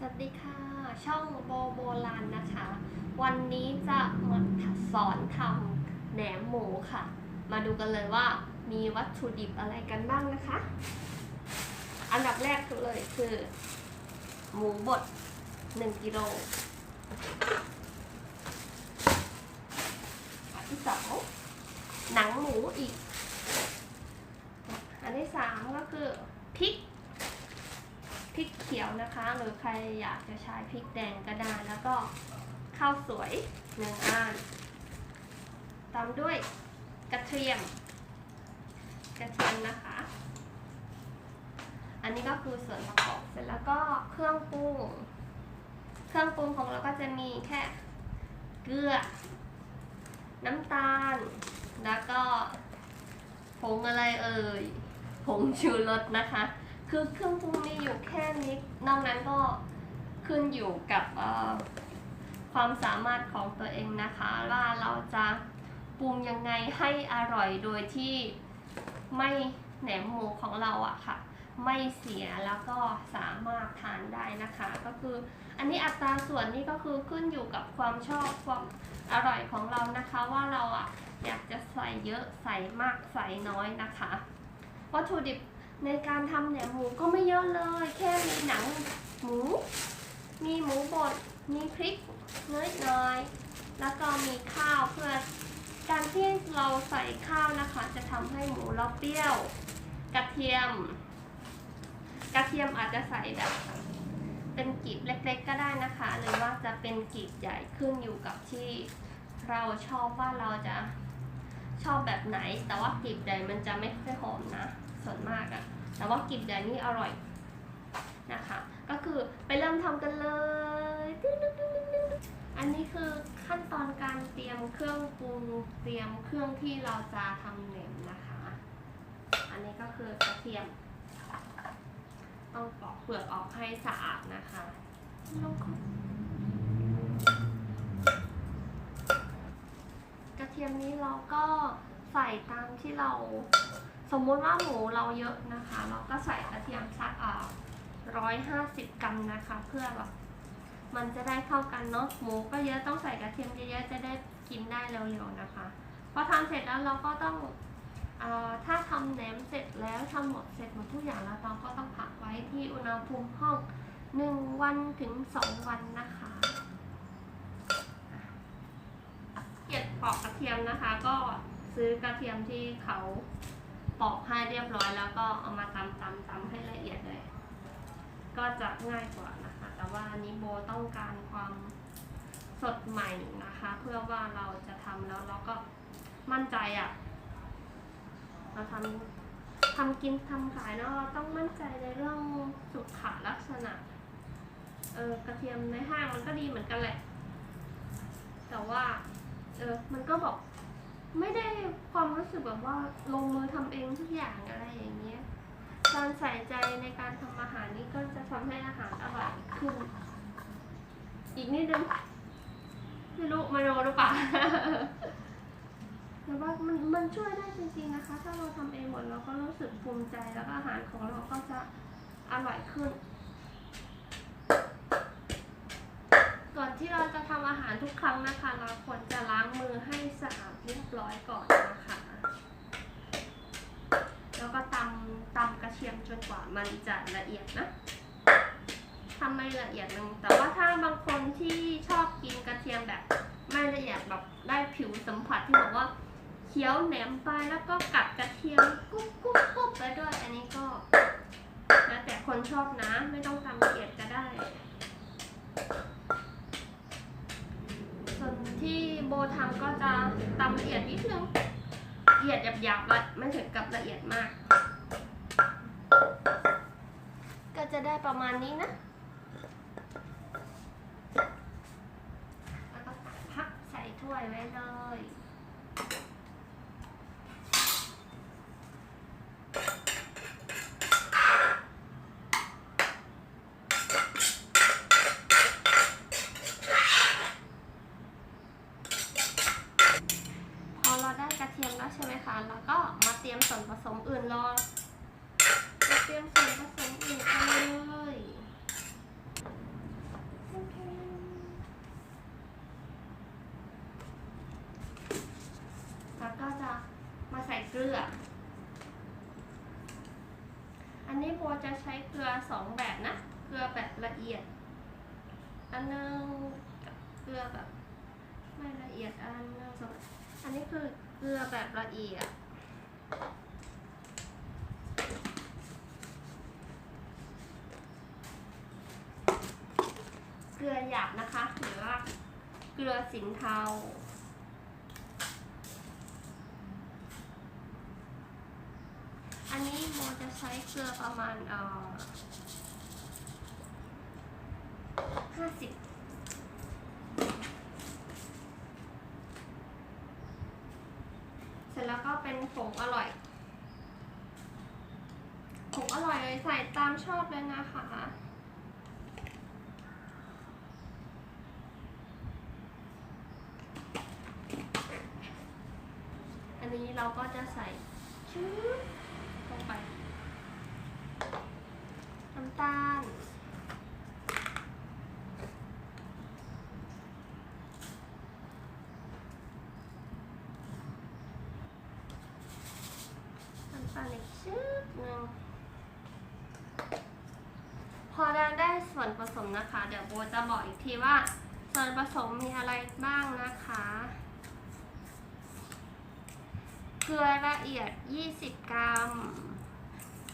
สวัสดีค่ะ ช่องโบโบลานนะคะ วันนี้จะมาสอนทำแหนมหมูค่ะ มาดูกันเลยว่ามีวัตถุดิบอะไรกันบ้างนะคะ อันดับแรกเลยคือ หมูบด 1กิโลอันที่สองหนังหมูอีก อันที่สามก็คือพริก ริกเขียวนะคะ หรือใครอยากจะใช้พริกแดงก็ได้แล้วก็ข้าวสวยหนึ่งอันตามด้วยกระเทียม กระเทียมนะคะ อันนี้ก็คือส่วนประกอบเสร็จแล้วก็เครื่องปรุงเครื่องปรุงของเราก็จะมีแค่เกลือ น้ำตาล แล้วก็ผงอะไรเอ่ยผงชูรสนะคะ คือเครื่องปรุงมีอยู่แค่นี้นอกนั้นก็ขึ้นอยู่กับความสามารถของตัวเองนะคะ ว่าเราจะปรุงยังไงให้อร่อยโดยที่ไม่แหนมหมูของเราอะค่ะ ไม่เสียแล้วก็สามารถทานได้นะคะ ก็คืออันนี้อัตราส่วนนี้ก็คือขึ้นอยู่กับความชอบความอร่อยของเรานะคะ ว่าเราอะอยากจะใส่เยอะใส่มากใส่น้อยนะคะ วัตถุดิบ ในการทำแหนมหมูก็ไม่เยอะเลย แค่มีหนังหมู มีหมูบด มีพริกน้อยน้อยๆแล้วก็มีข้าวเพื่อการที่เราใส่ข้าวนะคะ จะทำให้หมูเราเปรี้ยว กระเทียม กระเทียมอาจจะใส่แบบเป็นกีบเล็กๆก็ได้นะคะ หรือว่าจะเป็นกีบใหญ่ขึ้นอยู่กับที่เราชอบว่าเราจะชอบแบบไหน แต่ว่ากีบใหญ่มันจะไม่ค่อยหอมนะ ส่วนมากอะแต่ว่ากีบใหญ่นี่อร่อยนะคะ ก็คือไปเริ่มทำกันเลย อันนี้คือขั้นตอนการเตรียมเครื่องปรุงเตรียมเครื่องที่เราจะทำเหนมนะคะ อันนี้ก็คือกระเทียม ต้องปอกเปลือกออกให้สะอาดนะคะกระเทียมนี้เราก็ใส่ตามที่เรา สมมุติว่าหมูเราเยอะนะคะ เราก็ใส่กระเทียมสักอ่าร้อยห้าสิบกรัมนะคะ เพื่อแบบมันจะได้เข้ากันเนาะหมูก็เยอะต้องใส่กระเทียมเยอะๆจะได้กินได้เร็วๆนะคะพอทำเสร็จแล้วเราก็ต้องอถ้าทำแหนมเสร็จแล้วทำหมดเสร็จหมดทุกอย่างแล้วเราก็ต้องพักไว้ที่อุณหภูมิห้องหนึ่งวันถึงสองวันนะคะเก็บปอกกระเทียมนะคะ ก็ซื้อกระเทียมที่เขา ปอกให้เรียบร้อยแล้วก็เอามาตำตำตำให้ละเอียดเลย ก็จะง่ายกว่านะคะ แต่ว่าอันนี้โบต้องการความสดใหม่นะคะ เพื่อว่าเราจะทำแล้วเราก็มั่นใจอะ่ะเราทำทำกินทำขายเนาะเราต้องมั่นใจในเรื่องสุขลักษณะเออกระเทียมในห้างมันก็ดีเหมือนกันแหละ แต่ว่าเออมันก็บอก ไม่ได้ความรู้สึกแบบว่าลงมือทำเองทุกอย่างอะไรอย่างเงี้ย การใส่ใจในการทำอาหารนี่ก็จะทำให้อาหารอร่อยขึ้น อีกนิดนึงไม่รู้มโนหรือเปล่าแต่ว่ามันมันช่วยได้จริงๆนะคะ ถ้าเราทำเองหมดเราก็รู้สึกภูมิใจแล้วก็อาหารของเราก็จะอร่อยขึ้น ก่อนที่เราจะทำอาหารทุกครั้งนะคะ เราควรจะล้างมือให้สะอาดเรียบร้อยก่อนนะคะ แล้วก็ตำตำกระเทียมจนกว่ามันจะละเอียดนะทำไม่ละเอียดนึงแต่ว่าถ้าบางคนที่ชอบกินกระเทียมแบบไม่ละเอียดแบบได้ผิวสัมผัสที่บอกว่าเคี้ยวแหนมไปแล้วก็กัดกระเทียมกุ๊บกุ๊บกุ๊บไปด้วยอันนี้ก็แล้วแต่คนชอบนะไม่ต้องตำละเอียดก็ได้ วนที่โบทำก็จะตำละเอียดนิดนึงละเอียดหยาบๆอะไม่ถึงกับละเอียดมาก ก็จะได้ประมาณนี้นะแล้วก็พักใส่ถ้วยไว้เลย พอเราได้กระเทียมแล้วใช่ไหมคะ แล้วก็มาเตรียมส่วนผสมอื่นรอมาเตรียมส่วนผสมอื่นกันเลย นี้โบจะใช้เกลือสองแบบนะ เกลือแบบละเอียด อันหนึงกับเกลือแบบไม่ละเอียดอันหนึงสองอันนี้คือเกลือแบบละเอียด เกลือหยาบนะคะหรือว่าเกลือสินเทา อันนี้โมจะ ใช้เกลือประมาณเอ่อห้าสิบเสร็จแล้วก็เป็นผงอร่อยผงอร่อยเลยใส่ตามชอบเลยนะคะอันนี้เราก็จะใส่ชื้อลงไปำตาล น้ำตาลอีกชื้อหนึ่งพอเราได้ส่วนผสมนะคะ เดี๋ยวโบจะบอกอีกทีว่า ส่วนผสมมีอะไรบ้างนะคะเกลือละเอียด 20 กรัม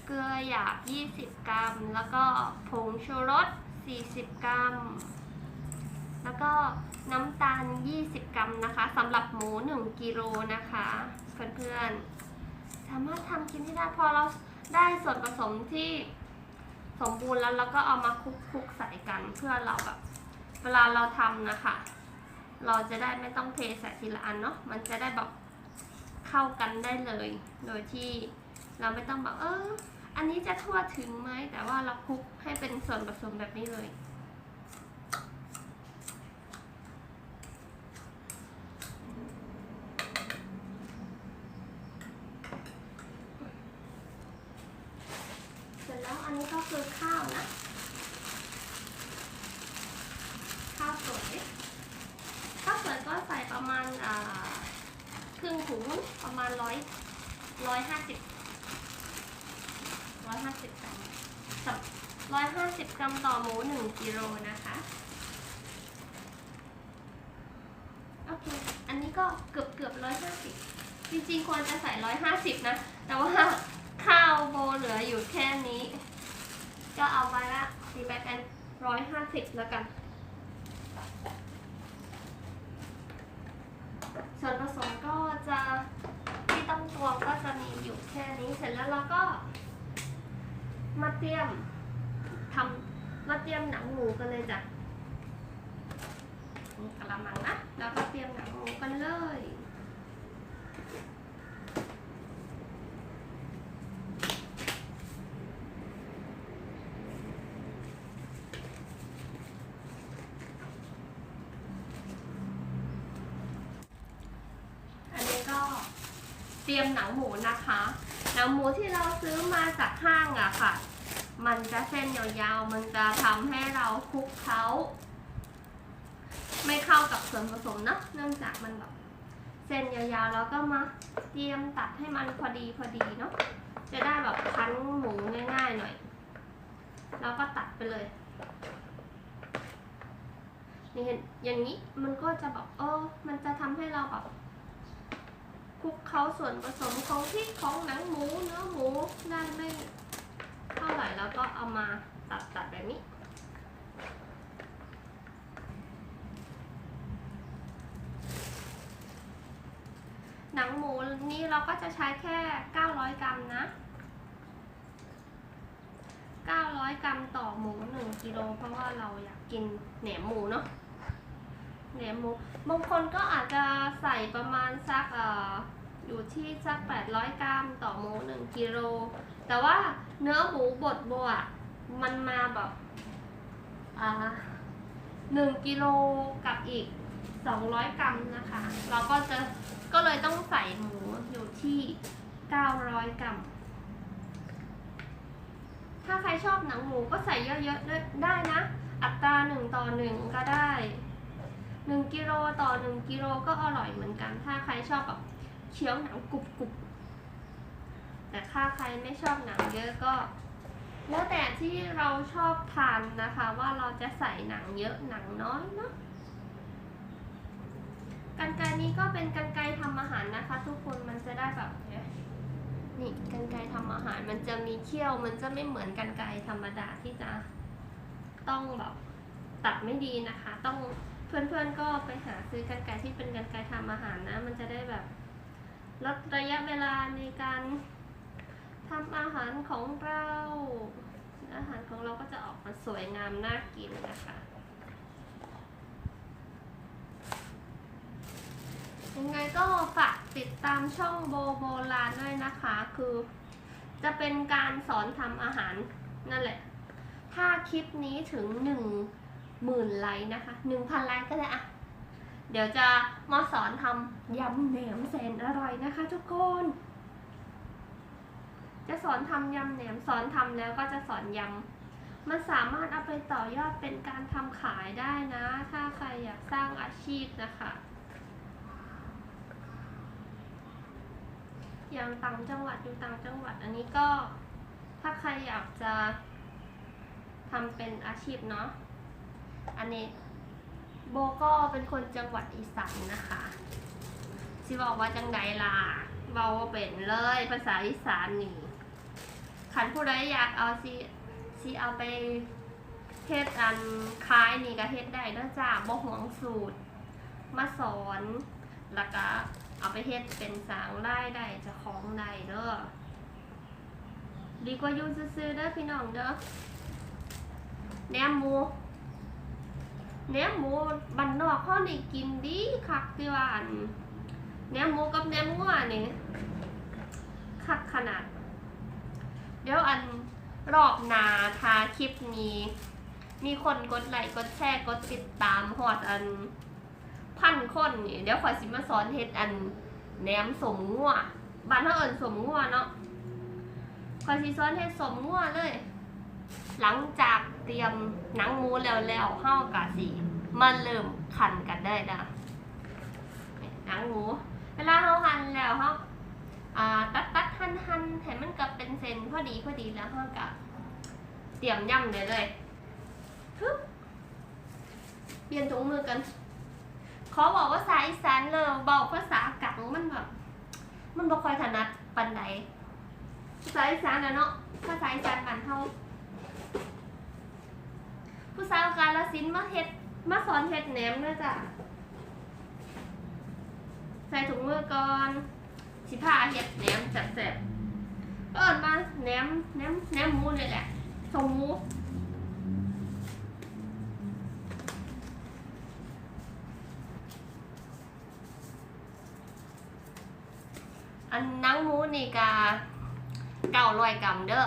เกลือหยาบ 20 กรัม แล้วก็ผงชูรส 40 กรัม แล้วก็น้ำตาล 20 กรัมนะคะสำหรับหมู 1 กิโลนะคะเพื่อนๆ สามารถทำกินที่ได้พอเราได้ส่วนผสมที่สมบูรณ์แล้วเราก็เอามาคลุกๆใส่กันเพื่อเราแบบเวลาเราทำนะคะ เราจะได้ไม่ต้องเทใส่ทีละอันเนาะมันจะได้แบบเข้ากันได้เลย โดยที่เราไม่ต้องแบบเออ อันนี้จะทั่วถึงไหมแต่ว่าเราคลุกให้เป็นส่วนผสมแบบนี้เลย เสร็จแล้วอันนี้ก็คือข้าวนะ ข้าวสวยข้าวสวยก็ใส่ประมาณอ่าครึ่งถุงประมาณร้อยร้อยห้าสิบร้อยห้าสิบกรัมร้อยห้าสิบกรัมต่อหมูหนึ่ง กิโลนะคะโอเคอันนี้ก็เกือบเกือบร้อยห้าสิบจริงๆ ควรจะใส่ร้อยห้าสิบนะ แต่ว่าข้าวโบเหลืออยู่แค่นี้ ก็เอาไปละตีไปกันร้อยห้าสิบแล้วกัน ส่วนผสมก็จะที่ต้องตวงก็จะมีอยู่แค่นี้เสร็จแล้วเราก็มาเตรียมทำ มาเตรียมหนังหมูกันเลยจ้ะกระมังนะแล้วก็เตรียมหนังหมูกันเลยอันนี้ก็เตรียมหนังหมูนะคะ หนังหมูที่เราซื้อมาจากห้างอะค่ะ มันจะเส้นยาวๆ มันจะทำให้เราคลุกเคล้าไม่เข้ากับส่วนผสมนะเนื่องจากมันแบบเส้นยาวๆ แล้วก็มาเตรียมตัดให้มันพอดีพอดีเนาะจะได้แบบคั้นหมูง่ายๆหน่อย แล้วก็ตัดไปเลยนี่เห็นอย่างนี้มันก็จะแบบเออมันจะทำให้เราแบบคลุกเคล้าส่วนผสมของพริกของหนังหมูเนื้อหมูได้ไม่ เท่าไหร่แล้วก็เอามาตัดตัดแบบนี้ หนังหมูนี้เราก็จะใช้แค่ 900 กรัมนะ 900 กรัมต่อหมู 1กิโลเพราะว่าเราอยากกินแหนมหมูเนาะแหนมหมูบางคนก็อาจจะใส่ประมาณสักเอ่ออยู่ที่สัก 800 กรัมต่อหมู 1กิโลแต่ว่า เนื้อหมูบดบัวอะมันมาแบบอ่า1กิโลกับอีก200กรัมนะคะ เราก็จะก็เลยต้องใส่หมูอยู่ที่900กรัม ถ้าใครชอบหนังหมูก็ใส่เยอะๆได้นะ อัตรา1ต่อ1ก็ได้1กิโลต่อ1กิโลก็อร่อยเหมือนกัน ถ้าใครชอบแบบเคี้ยวหนังกรุบๆ แต่ถ้าใครไม่ชอบหนังเยอะก็ แล้วแต่ที่เราชอบทานนะคะ ว่าเราจะใส่หนังเยอะหนังน้อยเนาะกันไกนี้ก็เป็นกันไกรทำอาหารนะคะ ทุกคนมันจะได้แบบนี่กันไกรทำอาหารมันจะมีเขี้ยว มันจะไม่เหมือนกันไกธรรมดาที่จะต้องแบบตัดไม่ดีนะคะ ต้องเพื่อนๆก็ไปหาซื้อกันไกที่เป็นกันไกรทำอาหารนะ มันจะได้แบบลดระยะเวลาในการ ทำอาหารของเรา อาหารของเราก็จะออกมาสวยงามน่ากินนะคะยังไงก็ฝากติดตามช่องโบโบลานด้วยนะคะ คือจะเป็นการสอนทำอาหารนั่นแหละ ถ้าคลิปนี้ถึงหนึ่งหมื่นไลค์นะคะหนึ่งพันไลค์ก็ได้อะเดี๋ยวจะมาสอนทำยำแหนมแสนอร่อยนะคะทุกคน จะสอนทำยำแหนมสอนทำแล้วก็จะสอนยำมันสามารถเอาไปต่อยอดเป็นการทำขายได้นะ ถ้าใครอยากสร้างอาชีพนะคะอย่างต่างจังหวัดอยู่ต่างจังหวัดอันนี้ก็ถ้าใครอยากจะทำเป็นอาชีพเนาะอันนี้โบก็เป็นคนจังหวัดอีสานนะคะสิบอกว่าจังไดล่ะเบาเป็นเลยภาษาอีสานนี่ ขันผู้ใดอยากเอาสิสิเอาไปเฮ็ดอันคล้ายนี่ก็เฮ็ดได้เด้อจ้าบ่หวงสูตร มาสอนแล้วก็เอาไปเฮ็ดเป็นสางรายได้จะของได้เด้อดีกว่ายู่ซื่อเด้อพี่น้องเด้อแหนมหมูแหนมหมูบ้านนอกเขานี่กินดีคักที่ว่าอันแหนมหมูกับแหนมงัวนี่คักขนาด รอบหนาทาคลิปนี้ มีคนกดไลค์กดแชร์กดติดตามหอดอัน พันคนนี่เดี๋ยวขอยสิมาสอนเฮ็ดอันแหนมสมงัวบ้านเฮาเอิ้นสมงัวเนาะขอยสิสอนเฮ็ดสมงัวเลย หลังจากเตรียมหนังหมูแล้วแล้วเฮากะสิมาเริ่มคั่นกันได้นะหนังหมูเวลาเฮาหั่นแล้วเฮา อ่าตัดตัดหั่นหั่นให้มันกับเป็นเส้นพอดีพอดีแล้วเฮากะเตรียมย่ำได้เลยทึบเปลี่ยนถุงมือกันขาบอกว่าภาษาอีสานเลยเบาภาษากลางมันแบบมันบ่ค่อยถนัดปานใดภาษาอีสานนะเนาะภาษาอีสานบ้านเฮาผู้สาวกาลสินมาเฮ็ดมาสอนเฮ็ดแหนมด้วยจ้ะใส่ถุงมือก่อน สิพาเฮ็ดแหนมแซ่บๆเอิ้นมาแหนมแหนมแหนมหมูนี่แหละทรงหมูอันนังหมูนี่กาเก่าลอยกรัมเด้อ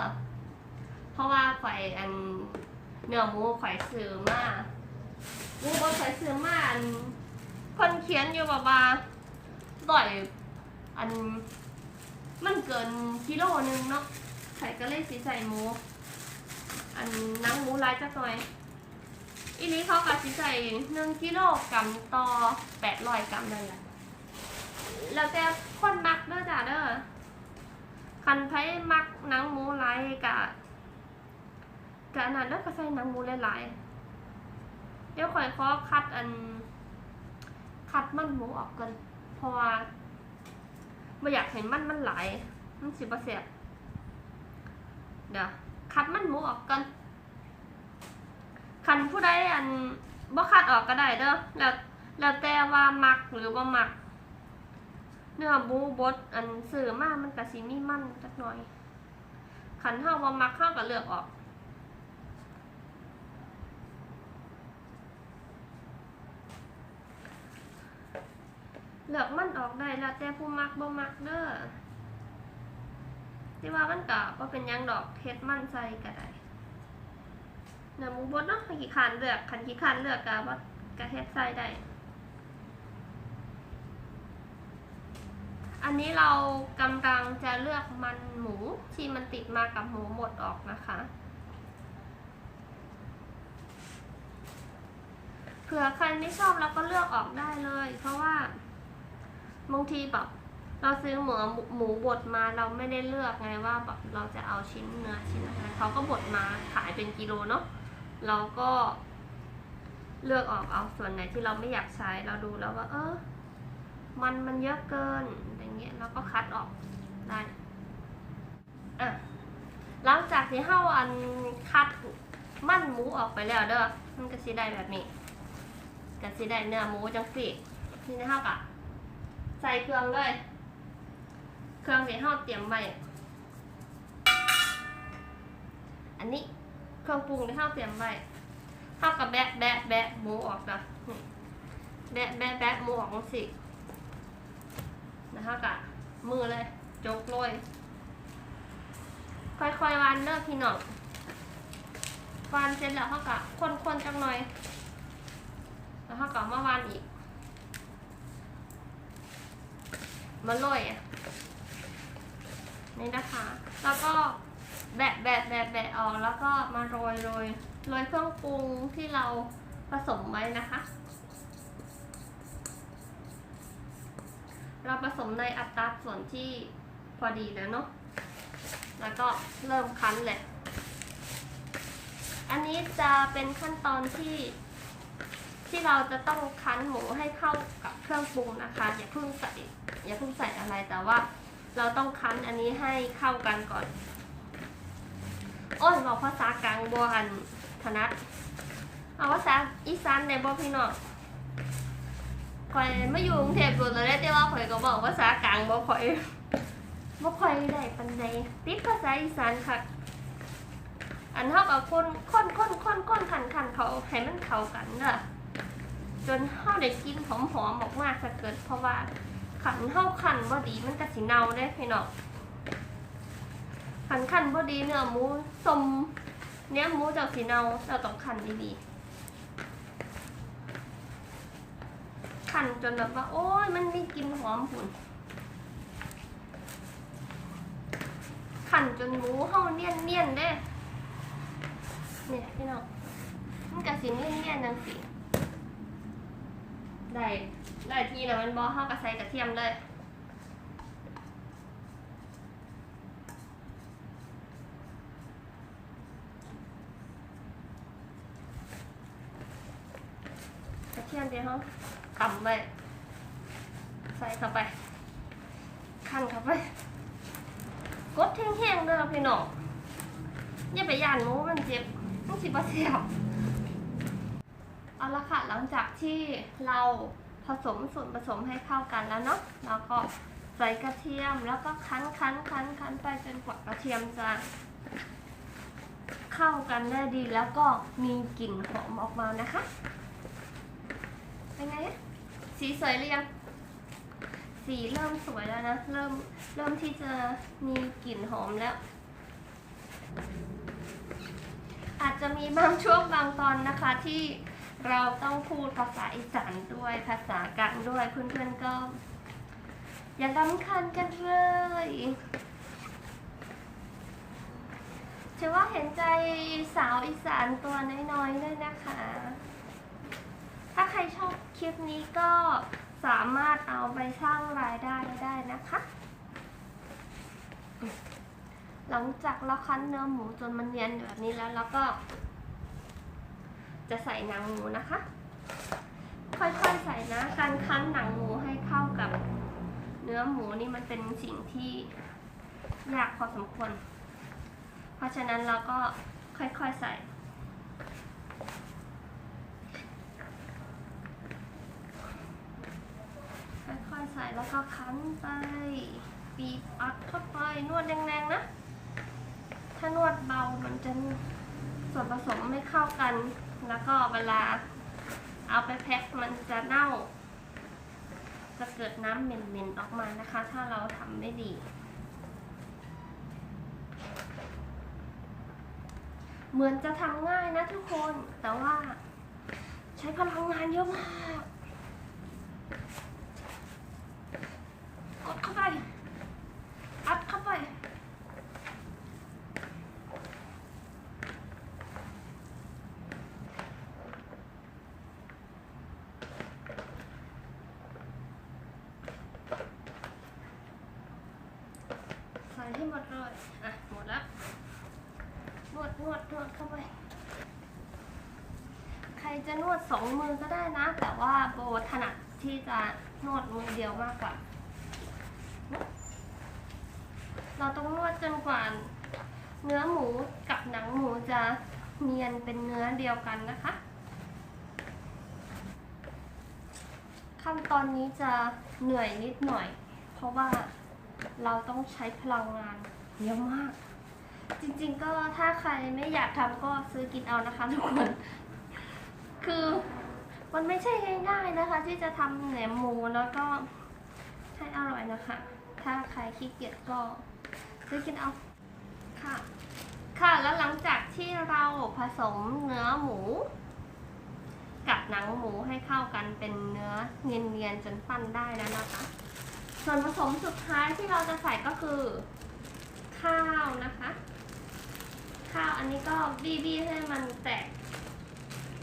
เพราะว่าข่อยอันเนื้อหมูข่อยซื้อมาหมูบนข่อยซื้อมาอันคนเขียนอยู่แบบว่าต่อย อันมันเกินกิโลนึงเนาะข่อยก็เลยสิใส่หมู อันนังหมูลายจักหน่อยอีนี้เขาก็สิใส่หนึ่งกิโลกรัมต่อแปดร้อยกรัมนั่นแหละแล้วแต่คนมักเด้อจ้าเด้อคันไผมักนังหมูลายกะกะอันนั้นแล้วก็ใส่นังหมูหลายๆเดี๋ยวข่อยขอคัดอันคัดมันหมูออกกันเพราะว่า ไม่อยากเห็นมันมันไหลมันสิบ่แซ่บเดี๋ยวคัดมันหมูออกกันคันผู้ใดอันบ่คัดออกก็ได้เด้อแล้วแล้วแต่ว่ามักหรือบ่ามัก เนื้อหมูบดอันซื้อมากมันก็สิมีมันจักหน่อยขันเฮาบ่ามักเฮาก็เลือกออก เลือกมันออกได้แล้วแต่ผู้มักบ่มักเด้อที่ว่ามันก็บ่เป็นยังดอกเฮ็ดมันใส่ก็ได้เนื้อหมูบดเนาะคันขี้คร้านเลือกคันขี้คร้านเลือกก็บ่ก็เฮ็ดใส่ได้ อันนี้เรากำลังจะเลือกมันหมูที่มันติดมากับหมูหมดออกนะคะเผื่อใครไม่ชอบเราก็เลือกออกได้เลย เพราะว่า บางทีแบบเราซื้อหมูหมูบดมาเราไม่ได้เลือกไงว่าแบบเราจะเอาชิ้นเนื้อชิ้นอะไรเขาก็บดมาขายเป็นกิโลเนาะเราก็เลือกออกเอาส่วนไหนที่เราไม่อยากใช้เราดูแล้วว่า เออ มันมันเยอะเกินอย่างเงี้ยเราก็คัดออกได้อะหลังจากที่เฮาอันคัดมันหมูออกไปแล้วเด้อมันก็สิได้แบบนี้ก็สิได้เนื้อหมูจังสินี่นะเฮากะ ใส่เครื่องเลย เครื่องที่เฮาเตรียมไว้ อันนี้เครื่องปรุงที่เฮาเตรียมไว้เฮากับแบะแบะแบะหมูออกจ้ะแบะแบะแบะหมูออกสินะฮะกะมือเลย จกเลย ค่อยๆวานเลิกพี่น้องวานเสร็จแล้วเขากะคนๆจังหน่อยแล้วเขากะมาวานอีก มาโรยอะนี่นะคะ แล้วก็แบะแบะแบะแบะออกแล้วก็มาโรยโรยโรยเครื่องปรุงที่เราผสมไว้นะคะ เราผสมในอัตราส่วนที่พอดีแล้วเนาะแล้วก็เริ่มคั้นเลย อันนี้จะเป็นขั้นตอนที่ที่เราจะต้องคั้นหมูให้เข้ากับเครื่องปรุงนะคะ อย่าเพิ่งใส่ อย่าเพิ่งใส่อะไรแต่ว่าเราต้องคั้นอันนี้ให้เข้ากันก่อนโอ้ยบอกภาษากลางบัวอันธนัดเอาภาษาอีสานในบ่พี่น้องข่อยไม่อยู่กรุงเทพฯโดนเลยแต่ว่าข่อยก็บอกภาษากลางบ่ข่อยบ่คอยได้ปานใดติดภาษาอีสานค่ะ อันเฮากับคนค้นค้นค้นค้นคันคันเขาให้มันเข้ากันเด้อจนเฮาได้กินหอมๆออกมาซะเกิดเพราะว่า ขันเฮาคันบ่ดีมันก็สิเนาเด้พี่น้องขันคันบ่ดีเนื้อหมูสมเนื้อหมูจ้าสิเนาเราต้องคันดีๆขันจนแบบว่า โอ้ยมันมีกินหอมหุ่นขันจนหมูเฮาเนียนเนียนๆเด้เนี่ยพี่น้องมันกระสิเนียนเนียนๆจังสิ ได้ได้ทีแล้วมันบอเฮากระใส่กระเทียมเลยกระเทียมเดี๋ยวเขาตำไปใส่เข้าไปคั่นเข้าไป กดแห้งๆเด้อพี่น้องอย่าไปย่านหมูมันเจ็บมันสิบเสียบเอา ละค่ะหลังจากที่เราผสมส่วนผสมให้เข้ากันแล้วเนาะแล้วก็ใส่กระเทียมแล้วก็คั้นคั้นคั้นคั้นไปจนกว่ากระเทียมจะเข้ากันได้ดีแล้วก็มีกลิ่นหอมออกมานะคะเป็นไงสีสวยหรือยังสีเริ่มสวยแล้วนะเริ่มเริ่มที่จะมีกลิ่นหอมแล้ว อาจจะมีบางช่วงบางตอนนะคะที่ เราต้องพูดภาษาอีสานด้วยภาษากลางด้วยเพื่อนๆก็ อย่าลำคันกันเลยถือว่าเห็นใจสาวอีสานตัวน้อยๆด้วยนะคะ ถ้าใครชอบคลิปนี้ก็สามารถเอาไปสร้างรายได้ได้นะคะ หลังจากเราคั้นเนื้อหมูจนมันเนียนแบบนี้แล้วเราก็ จะใส่หนังหมูนะคะ ค่อยๆใส่นะ การคั้นหนังหมูให้เข้ากับเนื้อหมูนี่มันเป็นสิ่งที่ยากพอสมควร เพราะฉะนั้นเราก็ค่อยๆใส่ค่อยๆใส่แล้วก็คั้นไปบีบอัดเข้าไปนวดแรงๆนะ ถ้านวดเบามันจะส่วนผสมไม่เข้ากัน แล้วก็เวลาเอาไปแพ็คมันจะเน่า จะเกิดน้ำเหม็นๆออกมานะคะ ถ้าเราทำไม่ดี เหมือนจะทำง่ายนะทุกคน แต่ว่าใช้พลังงานเยอะมาก กดเข้าไป อัดเข้าไป หมดเลยอะหมดแล้วนวดนวดนวดเข้าไป ใครจะนวดสองมือก็ได้นะ แต่ว่าโบถนัดที่จะนวดมือเดียวมากกว่า เราต้องนวดจนกว่าเนื้อหมูกับหนังหมูจะเนียนเป็นเนื้อเดียวกันนะคะ ขั้นตอนนี้จะเหนื่อยนิดหน่อย เพราะว่า เราต้องใช้พลังงานเยอะมาก จริงๆก็ถ้าใครไม่อยากทำก็ซื้อกินเอานะคะทุกคน คือมันไม่ใช่ง่ายๆนะคะ ที่จะทำแหนมหมูแล้วก็ให้อร่อยนะคะ ถ้าใครขี้เกียจก็ซื้อกินเอาค่ะ ค่ะแล้วหลังจากที่เราผสมเนื้อหมู กับหนังหมูให้เข้ากันเป็นเนื้อเนียนๆจนปั้นได้แล้วนะคะ ส่วนผสมสุดท้ายที่เราจะใส่ก็คือ ข้าวนะคะ ข้าวอันนี้ก็บีบีให้มันแตก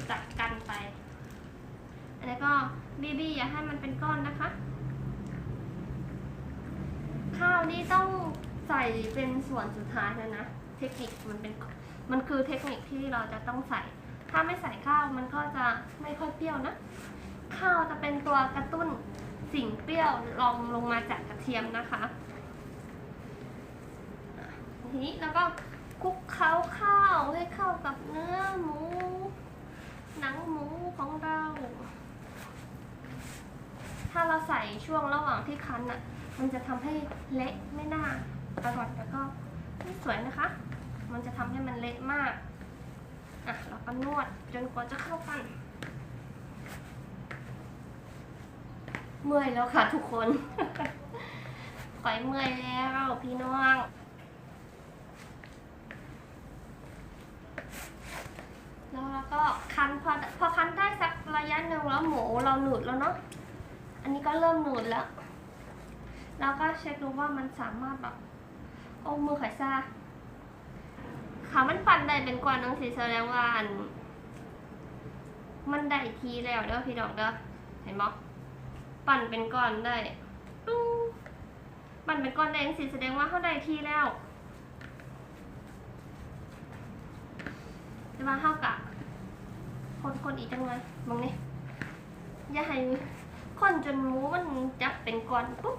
จากกันไป อันนี้ก็บีบีอย่าให้มันเป็นก้อนนะคะ ข้าวนี่ต้องใส่เป็นส่วนสุดท้ายแล้วนะ เทคนิคมันเป็นมันคือเทคนิคที่เราจะต้องใส่ ถ้าไม่ใส่ข้าวมันก็จะไม่ค่อยเปรี้ยวนะ ข้าวจะเป็นตัวกระตุ้น สิ่งเปรี้ยวรองลงมาจากกระเทียมนะคะทีนี้แล้วก็คลุกเคล้าข้าวให้เข้ากับเนื้อหมู หนังหมูของเรา ถ้าเราใส่ช่วงระหว่างที่คั้นอะ มันจะทำให้เละไม่น่าอร่อยแล้วก็ไม่สวยนะคะ มันจะทำให้มันเละมากอะเราก็นวดจนกว่าจะเข้ากัน เมื่อยแล้วค่ะทุกคนก่อยเมื่อยแล้วพี่น้องแล้วเราก็คั้นพอพอคั้นได้สักระยะหนึ่งแล้วหมูเราหนืดแล้วเนาะ อันนี้ก็เริ่มหนืดแล้วแล้วก็เช็คดูว่ามันสามารถแบบโอ้มือไข่ซาขามันปั่นได้เป็นกว่านังสีแสดงว่านมันได้ทีแล้วเด้อพี่ดอกเด้อ เห็นบ่ ปั่นเป็นก้อนได้ปิ้งปั่นเป็นก้อนแดงสีแสดงว่าเขาได้ทีแล้วจะมาเข้ากะคนคนอีกจังเลยมองนี่อย่าให้คนจนหมูมันจับเป็นก้อนปุ๊บ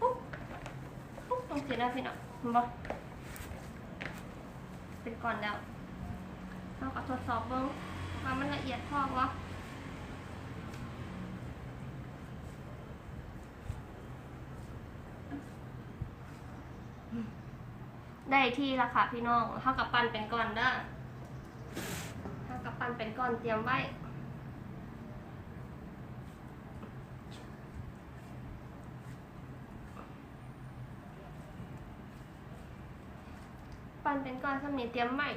ปุ๊บปุ๊บตรงสีน้พี่น้องเห็นบ่เป็นก้อนแล้วเราก็ทดสอบเบิ้งว่ามันละเอียดพอวะ ได้ที่ละค่ะพี่น้องเท่ากับปั้นเป็นก้อนเด้อเท่ากับปั้นเป็นก้อนเตรียมไว้ ปั้นเป็นก้อนสำนีเตรียมไว้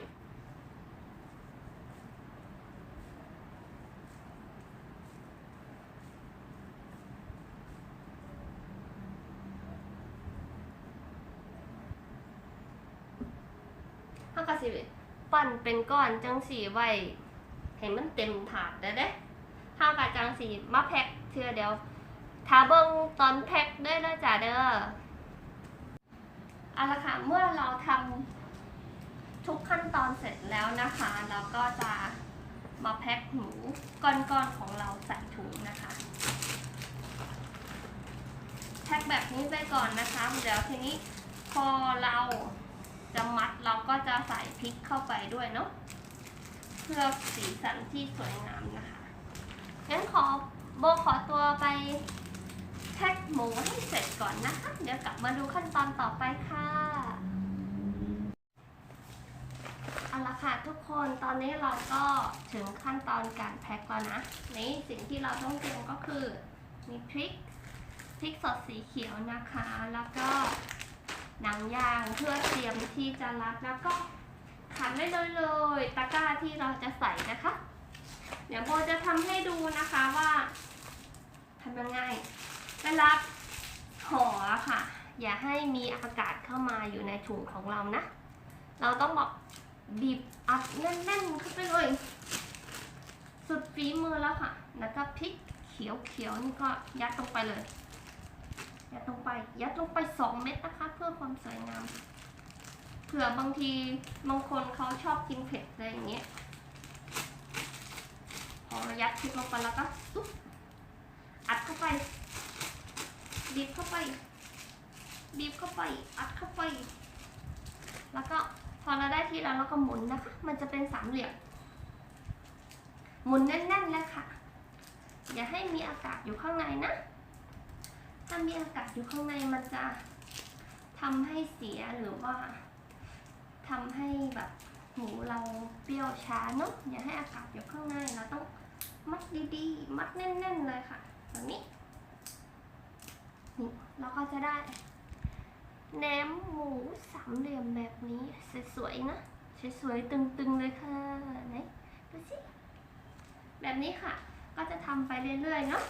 เฮาก็สิปั้นเป็นก้อนจังสีไว้ให้มันเต็มถาดได้เด้เฮาก็จังสีมาแพ็คเทื่อเดียวถ้าเบิ่งตอนแพ็คด้อนะจ้ะเด้อเอาละค่ะเมื่อเราทำทุกขั้นตอนเสร็จแล้วนะคะ เราก็จะมาแพ็คหมูก้อนๆของเราใส่ถุงนะคะแพ็คแบบนี้ไปก่อนนะคะ เดี๋ยวทีนี้พอเรา จะมัดเราก็จะใส่พริกเข้าไปด้วยเนาะเพื่อสีสันที่สวยงามนะคะงั้นขอโบขอตัวไปแพ็คหมูให้เสร็จก่อนนะคะ เดี๋ยวกลับมาดูขั้นตอนต่อไปค่ะเอาละค่ะทุกคนตอนนี้เราก็ถึงขั้นตอนการแพ็คแล้วนะนี่สิ่งที่เราต้องเตรียมก็คือมีพริกพริกสดสีเขียวนะคะ แล้วก็ หนังยางเพื่อเตรียมที่จะรัดแล้วก็ขันได้เลยเลยตะกร้าที่เราจะใส่นะคะ เดี๋ยวโบจะทำให้ดูนะคะว่าทำยังไงเวลาห่อค่ะ อย่าให้มีอากาศเข้ามาอยู่ในถุงของเรานะ เราต้องแบบบีบอัดแน่นๆเข้าไปเลย สุดฝีมือแล้วค่ะ แล้วก็พริกเขียวๆนี่ก็ยัดลงไปเลย ยัดลงไป ยัดลงไปสองเม็ดนะคะ เพื่อความสวยงาม เผื่อบางทีบางคนเขาชอบกินเผ็ดอะไรอย่างเงี้ย พอเรายัดพริกลงไปแล้วก็ตุ๊บอัดเข้าไป บีบเข้าไป บีบเข้าไป อัดเข้าไป แล้วก็พอเราได้ที่แล้วเราก็หมุนนะคะ มันจะเป็นสามเหลี่ยม หมุนแน่นๆเลยค่ะ อย่าให้มีอากาศอยู่ข้างในนะ ถ้ามีอากาศอยู่ข้างในมันจะทำให้เสียหรือว่าทำให้แบบหมูเราเปรี้ยวช้าเนาะอย่าให้อากาศอยู่ข้างในเราต้องมัดดีๆ มัดแน่นๆเลยค่ะแบบนี้นี่เราก็จะได้แหนมหมูสามเหลี่ยมแบบนี้สวยๆนะสวยๆตึงๆเลยค่ะไหนดูสิแบบนี้ค่ะ ก็จะทำไปเรื่อยๆเนาะ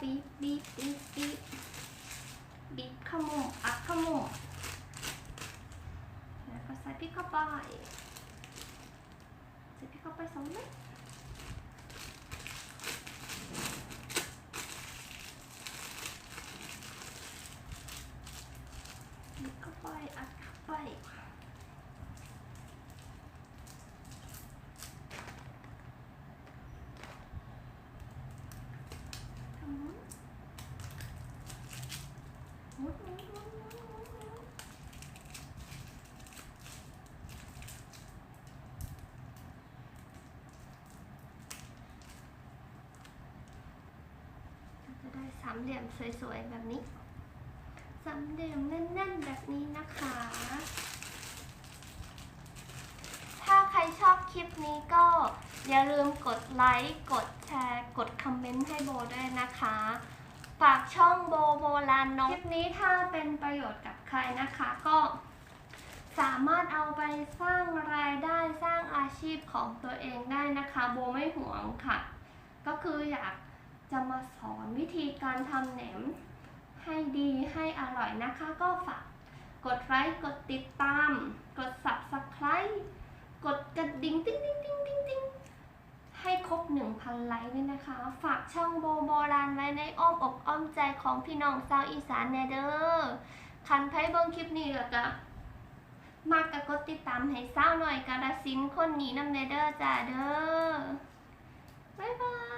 บีบบีบบีบบีบบีบขมุมอัดขมุมแล้วก็ใส่พริกเข้าไปใส่พริกเข้าไปสองเม็ดบีบเข้าไปอัดเข้าไป ทำนู้นหมุนหมุนหมุนหมุนหมุนหมุนก็จะได้สามเหลี่ยมสวยๆแบบนี้ สามเหลี่ยมแน่นๆแบบนี้นะคะ ถ้าใครชอบคลิปนี้ก็ อย่าลืมกดไลค์ กดแชร์ กดคอมเมนต์ให้โบด้วยนะคะ ฝากช่องโบโบลานน้องคลิปนี้ถ้าเป็นประโยชน์กับใครนะคะก็สามารถเอาไปสร้างรายได้สร้างอาชีพของตัวเองได้นะคะ โบไม่ห่วงค่ะ ก็คืออยาก จะมาสอนวิธีการทำแหนมให้ดีให้อร่อยนะคะ ก็ฝากกดไลค์กดติดตาม กด subscribe กดกระดิ่งติ๊งติ๊งติ๊งติ๊งติ๊งให้ครบ 1,000 ไลค์ด้วยนะคะ ฝากช่องโบโบรานไว้ในอ้อมอกอ้อมใจของพี่น้องชาวอีสานแนเด้อคันไพ่เบิ่งคลิปนี้แล้วก็มากกะกดติดตามให้เศร้าหน่อยกาลสินคนนี้นำแนเด้อจ้าเด้อบ๊ายบาย